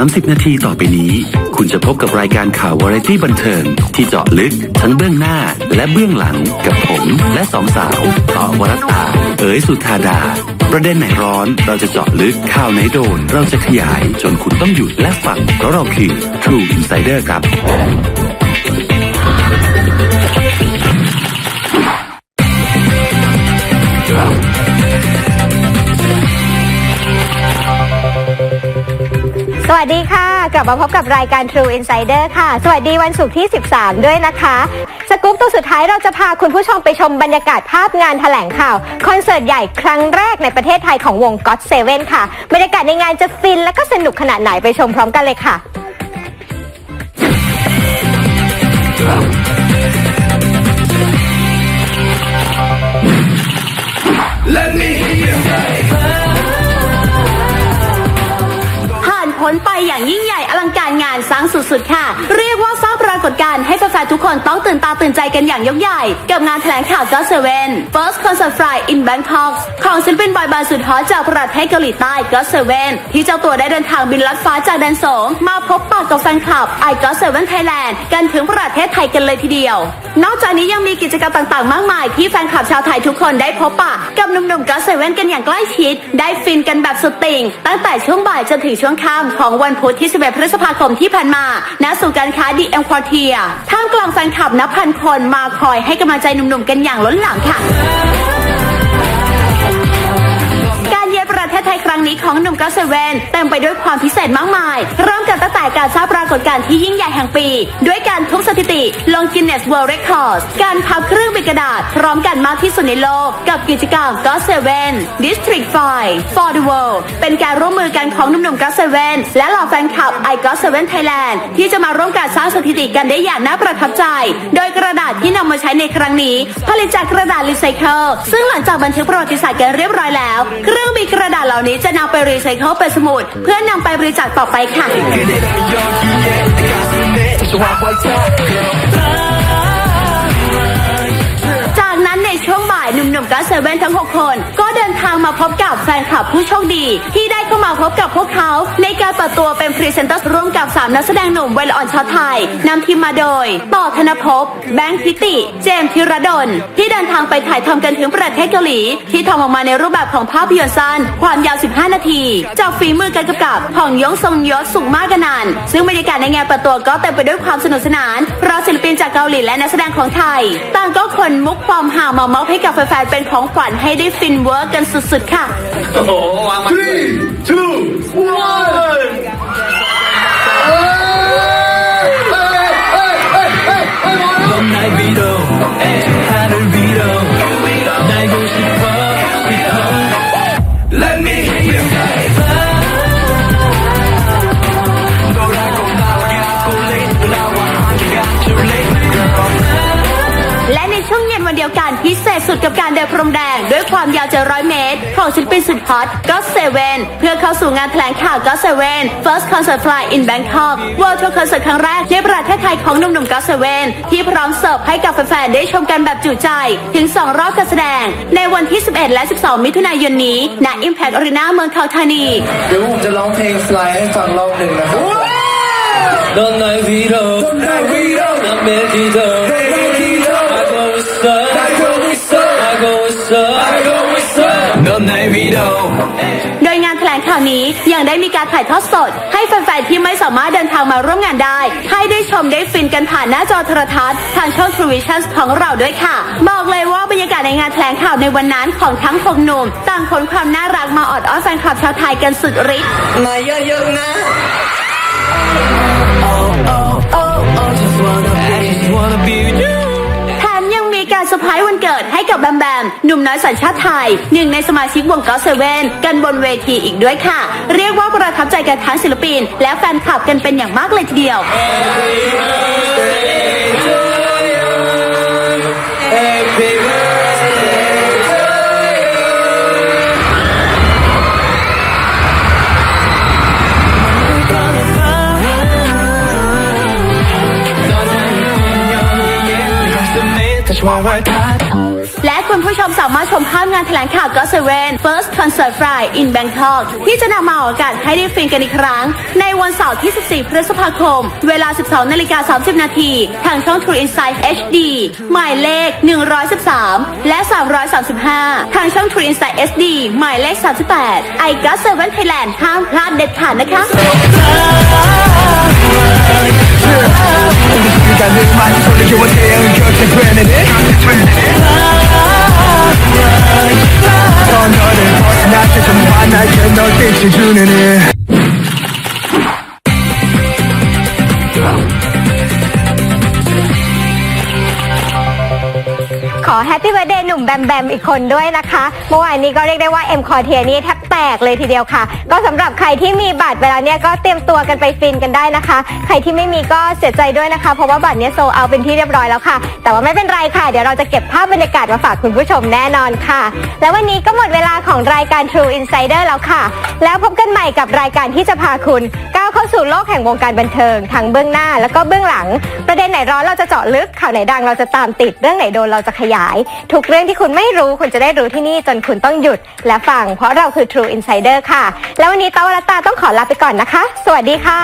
30 นาทีต่อไปนี้ คุณจะพบกับรายการข่าววาไรตี้บันเทิง ที่เจาะลึกทั้งเบื้องหน้าและเบื้องหลังกับผมและสองสาวต่อวรตา เอ๋ยสุธาดา ประเด็นไหนร้อนเราจะเจาะลึกข่าวไหนโดน เราจะขยายจนคุณต้องหยุดและฟังเพราะเราคือ True Insider ครับ สวัสดีค่ะ กลับมาพบกับรายการ True Insider ค่ะ สวัสดีวันศุกร์ที่ 13 ด้วยนะคะ สกู๊ปตัวสุดท้ายเราจะพาคุณผู้ชมไปชมบรรยากาศภาพงานแถลงข่าว คอนเสิร์ตใหญ่ครั้งแรกในประเทศไทยของวง God Seven ค่ะ บรรยากาศในงานจะฟินและก็สนุกขนาดไหนไปชมพร้อมกันเลยค่ะผ่าน พ้นไปอย่างยิ่งใหญ่อลังการงานสร้างสุดๆค่ะ เรียกว่าสร้างปรากฏการณ์ให้แฟนๆทุกคนต้องตื่นตาตื่นใจกันอย่างยกใหญ่ กับงานแถลงข่าว God Seven First Concert Fly in Bangkok ของศิลปินบอยแบนสุดฮอตจากประเทศเกาหลีใต้ God Seven ที่เจ้าตัวได้เดินทางบินลัดฟ้าจากแดนสองมาพบปะกับแฟนคลับ I God Seven Thailand กันถึงประเทศไทยกันเลยทีเดียว นอกจากนี้ยังมีกิจกรรมต่างๆ มากมาย ที่แฟนคลับชาวไทยทุกคนได้พบปะกับหนุ่มๆ God Seven กันอย่างใกล้ชิด ได้ฟินกันแบบสุดติ่งตั้งแต่ช่วงบ่ายจนถึงช่วงค่ำของวันพุธที่ 11 พฤษภาคมที่ผ่านมา ณ ศูนย์การค้าดีเอ็มควอเทียท่ามกลางแฟนคลับนับพันคนมาคอยให้กำลังใจหนุ่มๆกันอย่างล้นหลามค่ะ ประเทศไทยครั้งนี้ของหนุ่มก็เซเว่นเต็มไปด้วยความพิเศษมากมาย เริ่มกันตั้งแต่การสร้างปรากฏการณ์ที่ยิ่งใหญ่แห่งปี ด้วยการทุบสถิติลงกินเนสเวิลด์เรคคอร์ดการพับเครื่องบินกระดาษ พร้อมกันมากที่สุดในโลก กับกิจกรรมก็เซเว่น District 5 for the World เป็นการร่วมมือกันของหนุ่มๆก็เซเว่นและเหล่าแฟนคลับ i ก็เซเว่นไทยแลนด์ที่จะมาร่วมการสร้างสถิติกันได้อย่างน่าประทับใจ โดยกระดาษที่นำมาใช้ในครั้งนี้ผลิตจากกระดาษรีไซเคิลซึ่งหลังจากบันทึกประวัติศาสตร์กันเรียบร้อยแล้ว เครื่องบินกระดาษเหล่านี้จะนำไปรีไซเคิลเป็นสมุด เพื่อนำไปบริจาคต่อไปค่ะ นุ่มๆก็เซเว่นทั้ง 6 คน ก็เดินทางมาพบกับแฟนคลับผู้โชคดี ที่ได้เข้ามาพบกับพวกเขา ในการเปิดตัวเป็นพรีเซนเตอร์ร่วมกับ 3 นักแสดงหนุ่มวัยละอ่อนชาวไทยนำทีมมาโดย ต่อธนภพแบงค์ทิติ เจมส์ธีรดล ที่เดินทางไปถ่ายทำกันถึงประเทศเกาหลี ที่ทำออกมาในรูปแบบของภาพยนตร์สั้นความยาว 15 นาทีจากฝีมือการกำกับของยงทรงยศสุขมากกันนันซึ่งบรรยากาศในงานเปิดตัวก็เต็มไปด้วยความสนุกสนานเพราะศิลปินจากเกาหลีและนักแสดงของไทย ต่างก็ขนมุกความหามามอบให้กับแฟนๆเป็นของขวัญให้ได้ฟินเวิร์กกันสุดๆค่ะ Three, two, one. เย็นวันเดียวกันพิเศษสุดกับการเดินพรมแดง ด้วยความยาวจะร้อยเมตร ของศิลปินสุดฮอตก็เซเว่นเพื่อเข้าสู่งานแถลงข่าวก็เซเว่น First Concert Fly in Bangkok World Tour Concert ครั้งแรกในประเทศไทยของหนุ่มๆก็เซเว่นที่พร้อมเสิร์ฟให้กับแฟนๆได้ชมกันแบบจุใจ ถึง 2 รอบการแสดง ในวันที่ 11 และ 12 มิถุนายนนี้ณ Impact Arena เมืองทองธานี เดี๋ยวผมจะร้องเพลง Fly ให้ฟังรอบหนึ่งนะครับ 넌날 위로 날 위로 난 매기도 โดยงานแถลงข่าวนี้ยังได้มีการถ่ายทอดสด ให้แฟน ๆ ที่ไม่สามารถเดินทางมาร่วมงานได้ ให้ได้ชมได้ฟินกันผ่านหน้าจอโทรทัศน์ทางช่อง True Vision ของเราด้วยค่ะ บอกเลยว่าบรรยากาศในงานแถลงข่าวในวันนั้นของทั้งหกหนุ่มต่างขนความน่ารักมาออดอ้อนแฟนคลับชาวไทยกันสุดฤทธิ์มาเยอะๆนะ I just wanna be I just wanna be with you แถมยังมีการเซอร์ไพรส์วันเกิด ให้กับแบมแบมหนุ่มน้อยสัญชาติไทยหนึ่งในสมาชิกวงก็เซเว่นกันบนเวทีอีกด้วยค่ะ เรียกว่าประทับใจกันทั้งศิลปิน และแฟนคลับกันเป็นอย่างมากเลยทีเดียว และคุณผู้ชมสามารถชมภาพงานแถลงข่าวก็เซเว่น First Concert Fly in Bangkok ที่จะนำมาออกอากาศให้ได้ฟินกันอีกครั้ง ในวันเสาร์ที่ 14 พฤษภาคม เวลา 12 นาฬิกา 30 นาทีทางช่อง True Insight HD หมายเลข 113 และ 335 ทางช่อง True Insight SD หมายเลข 38 I Got Seven Thailand ห้ามพลาดเด็ดขาดนะคะ in it บมแบมแบมอีกคนด้วยนะคะเมื่อวานนี้ก็เรียกได้ว่าเอ็มคอเทียนี่แทบแตกเลยทีเดียวค่ะ ก็สำหรับใครที่มีบัตรเวลาเนี้ยก็เตรียมตัวกันไปฟินกันได้นะคะ ใครที่ไม่มีก็เสียใจด้วยนะคะ เพราะว่าบัตรเนี้ยโซเอาเป็นที่เรียบร้อยแล้วค่ะ แต่ว่าไม่เป็นไรค่ะ เดี๋ยวเราจะเก็บภาพบรรยากาศมาฝากคุณผู้ชมแน่นอนค่ะ แล้ววันนี้ก็หมดเวลาของรายการ True Insider แล้วค่ะ แล้วพบกันใหม่กับรายการที่จะพาคุณก้าวเข้าสู่โลกแห่งวงการบันเทิงทั้งเบื้องหน้าแล้วก็เบื้องหลัง ประเด็นไหนร้อนเราจะเจาะลึกข่าวไหนดังเราจะตามติดเรื่องไหนโดนเราจะขยาย ทุกเรื่องที่คุณไม่รู้คุณจะได้รู้ที่นี่จนคุณต้องหยุด และฟัง เพราะเราคือ True Insider ค่ะ แล้ววันนี้ตาวรัตตาต้องขอลาไปก่อนนะคะ สวัสดีค่ะ